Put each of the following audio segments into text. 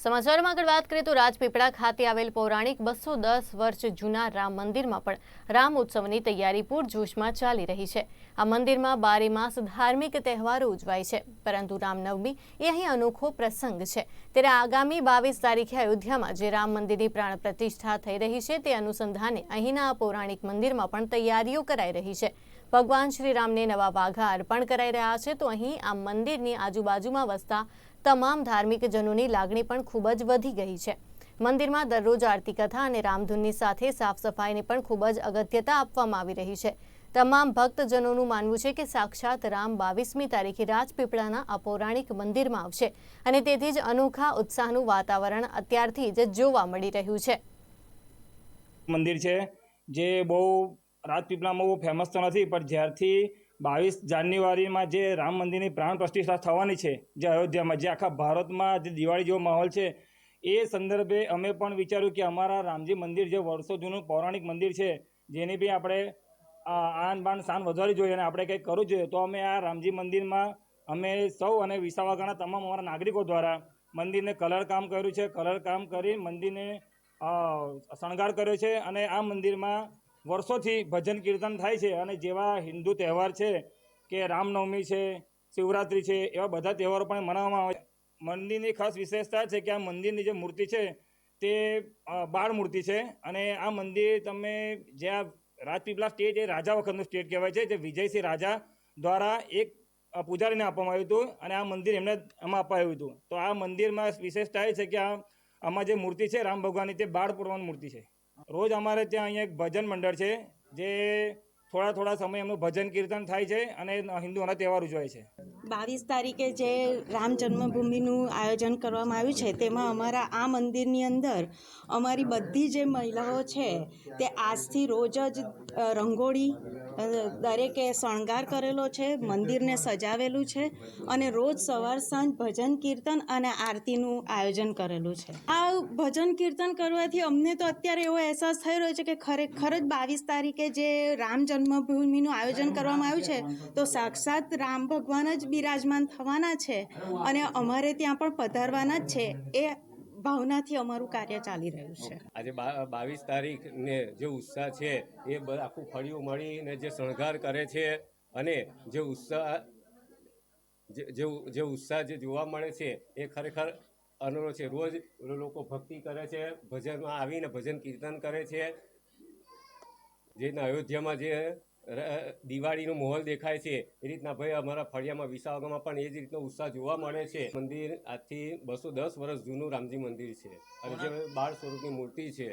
સમાચારમાં આગળ વાત કરીએ તો રાજપીપળા ખાતે આવેલ પૌરાણિક બસો દસ વર્ષ જૂના રામ મંદિરમાં પણ રામ ઉત્સવની તૈયારી પૂરજોશમાં ચાલી રહી છે. આ મંદિરમાં બારે માસ ધાર્મિક તહેવારો ઉજવાય છે, પરંતુ રામનવમી એ અહીં અનોખો પ્રસંગ છે. ત્યારે આગામી બાવીસ તારીખે અયોધ્યામાં જે રામ મંદિરની પ્રાણ પ્રતિષ્ઠા થઈ રહી છે, તે અનુસંધાને અહીંના આ પૌરાણિક મંદિરમાં પણ તૈયારીઓ કરાઈ રહી છે. ભગવાન શ્રી રામને નવા વાઘા અર્પણ કરાઈ રહ્યા છે, તો અહીં આ મંદિરની આજુબાજુમાં વસતા તમામ ધાર્મિક જનોની લાગણી પણ ખૂબ જ વધી ગઈ છે. મંદિરમાં દરરોજ આરતી કથા અને રામધૂનની સાથે સાફ સફાઈને પણ ખૂબ જ અગત્યતા આપવામાં આવી રહી છે. તમામ ભક્તજનોનું માનવું છે કે સાક્ષાત રામ બાવીસમી તારીખે રાજપીપળાના આ પૌરાણિક મંદિરમાં આવશે અને તેથી જ અનોખા ઉત્સાહનું વાતાવરણ અત્યારથી જ જોવા મળી રહ્યું છે. મંદિર છે, જે બહુ રાજપીપળામાં બહુ ફેમસ તો નથી, પણ જ્યારથી બાવીસ જાન્યુઆરીમાં જે રામ મંદિરની પ્રાણ પ્રતિષ્ઠા થવાની છે, જે અયોધ્યામાં, જે આખા ભારતમાં જે દિવાળી જેવો માહોલ છે, એ સંદર્ભે અમે પણ વિચાર્યું કે અમારા રામજી મંદિર જે વર્ષો જૂનું પૌરાણિક મંદિર છે, જેની બી આપણે આન બાન શાન વધારવી જોઈએ અને આપણે કંઈક કરવું જોઈએ, તો અમે આ રામજી મંદિરમાં અમે સૌ અને વિસાવાગાના તમામ અમારા નાગરિકો દ્વારા મંદિરને કલર કામ કર્યું છે, કલર કામ કરી મંદિરને શણગાર કર્યો છે અને આ મંદિરમાં વર્ષોથી ભજન કીર્તન થાય છે અને જેવા હિન્દુ તહેવાર છે કે રામનવમી છે, શિવરાત્રિ છે, એવા બધા તહેવારો પણ મનાવવામાં આવે છે. મંદિરની ખાસ વિશેષતા છે કે આ મંદિરની જે મૂર્તિ છે તે બાળ મૂર્તિ છે અને આ મંદિર તમે જ્યાં રાજપીપળા સ્ટેટ એ રાજા વખતનું સ્ટેટ કહેવાય છે, જે વિજયસિંહ રાજા દ્વારા એક પૂજારીને આપવામાં આવ્યું હતું અને આ મંદિર એમને, એમાં અપાયું હતું. તો આ મંદિરમાં વિશેષતા એ છે કે આ, આમાં જે મૂર્તિ છે રામ ભગવાનની તે બાળ પૂર્વની મૂર્તિ છે. રોજ અમારે ત્યાં અહીંયા એક ભજન મંડળ છે, જે થોડા થોડા સમય એમનું ભજન કીર્તન થાય છે અને હિન્દુઓના તહેવાર ઉજવાય છે. બાવીસ તારીખે જે રામ જન્મભૂમિનું આયોજન કરવામાં આવ્યું છે, તેમાં અમારા આ મંદિરની અંદર અમારી બધી જે મહિલાઓ છે, તે આજથી રોજ જ રંગોળી દરેકે શણગાર કરેલો છે, મંદિરને સજાવેલું છે અને રોજ સવાર સાંજ ભજન કીર્તન અને આરતીનું આયોજન કરેલું છે. આ ભજન કીર્તન કરવાથી અમને તો અત્યારે એવો અહેસાસ થઈ રહ્યો છે કે ખરેખર જ બાવીસ તારીખે જે રામ જન્મભૂમિનું આયોજન કરવામાં આવ્યું છે, તો સાક્ષાત રામ ભગવાન જ બિરાજમાન થવાના છે અને અમારે ત્યાં પણ પધારવાના જ છે, એ ભાવનાથી અમારું કાર્ય ચાલી રહ્યું છે. આજે બાવીસ તારીખ ને જે ઉત્સાહ છે, એ આખું ફળિયું મળીને જે શણગાર કરે છે અને જે ઉત્સાહ, જે જે ઉત્સાહ જે જોવા મળે છે, એ ખરેખર અનુરોધ છે. રોજ લોકો ભક્તિ કરે છે, ભજનમાં આવીને ભજન કીર્તન કરે છે. જે અયોધ્યામાં જે દિવાળીનો માહોલ દેખાય છે. એ રીતના ભાઈ અમારા ફળિયામાં વિસાવગામાં પણ એ જ રીતનો ઉત્સાહ જોવા મળે છે. મંદિર આજથી બસો દસ વર્ષ જૂનું રામજી મંદિર છે. અને જે બાળ સ્વરૂપની મૂર્તિ છે,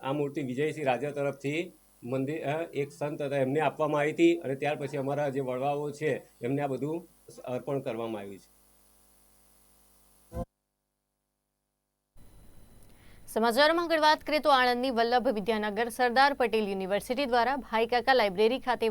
આ મૂર્તિ વિજયસિંહ રાજા તરફથી મંદિર એક સંત હતા, એમને આપવામાં આવી હતી. અને ત્યાર પછી અમારા જે વડવાઓ છે, એમને આ બધું અર્પણ કરવામાં આવ્યું છે. સમાચારમાં આગળ વાત કરીએ તો આણંદની વલ્લભ વિદ્યાનગર સરદાર પટેલ યુનિવર્સિટી દ્વારા ભાઈ કાકા લાઇબ્રેરી ખાતે